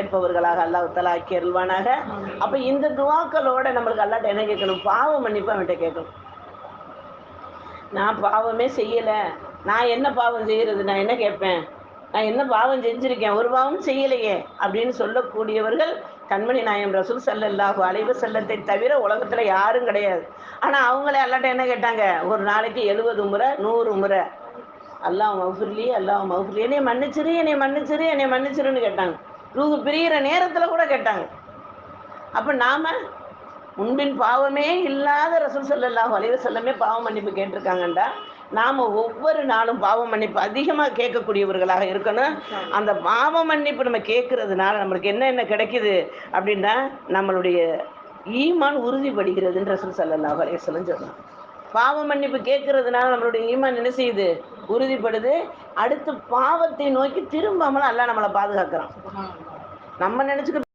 கேட்பவர்களாக அல்லாஹ் தலா ஆக்கியருள்வானாக அப்ப இந்த துவாக்களோட நம்மளுக்கு அல்லாட்ட என்ன கேட்கணும்? பாவம் மன்னிப்பு அவன்கிட்ட கேட்கணும். நான் பாவமே செய்யல. நான் என்ன பாவம் செய்யறது? நான் என்ன கேட்பேன்? நான் என்ன பாவம் செஞ்சிருக்கேன்? ஒரு பாவம் செய்யலையே அப்படின்னு சொல்லக்கூடியவர்கள் கண்மணி நாயம் ரசூல் சல்லல்லாஹு அலைவு செல்லத்தை தவிர உலகத்துல யாரும் கிடையாது. ஆனா அவங்களே அல்லாட்ட என்ன கேட்டாங்க? ஒரு நாளைக்கு எழுபது முறை நூறு முறை. அல்லாஹ் மௌஃபுர்லி அல்லாஹ் மௌஃபுர்லி. என்னை மன்னிச்சிரு என்னை மன்னிச்சிரு என்னை மன்னிச்சிருன்னு கேட்டாங்க. ரூஹு பிரியிற நேரத்தில் கூட கேட்டாங்க. அப்போ நாம முன்பின் பாவமே இல்லாத ரசூல் ஸல்லல்லாஹு அலைஹி செல்லமே பாவம் மன்னிப்பு கேட்டிருக்காங்கண்டா. நாம ஒவ்வொரு நாளும் பாவ மன்னிப்பு அதிகமாக கேட்கக்கூடியவர்களாக இருக்கணும். அந்த பாவ மன்னிப்பு நம்ம கேட்கறதுனால நம்மளுக்கு என்ன என்ன கிடைக்குது அப்படின்னா நம்மளுடைய ஈமான் உறுதிப்படுகிறதுன்னு ரசூல் ஸல்லல்லாஹு அலைஹி சொல்லுன்னு சொன்னான் பாவ மன்னிப்பு கேட்கறதுனால நம்மளுடைய ஈமான் என்ன செய்யுது? உறுதிப்படுது. அடுத்து பாவத்தை நோக்கி திரும்பாமல் அல்லாஹ் நம்மளை பாதுகாக்கிறான். நம்ம நினைச்சுக்கிட்டு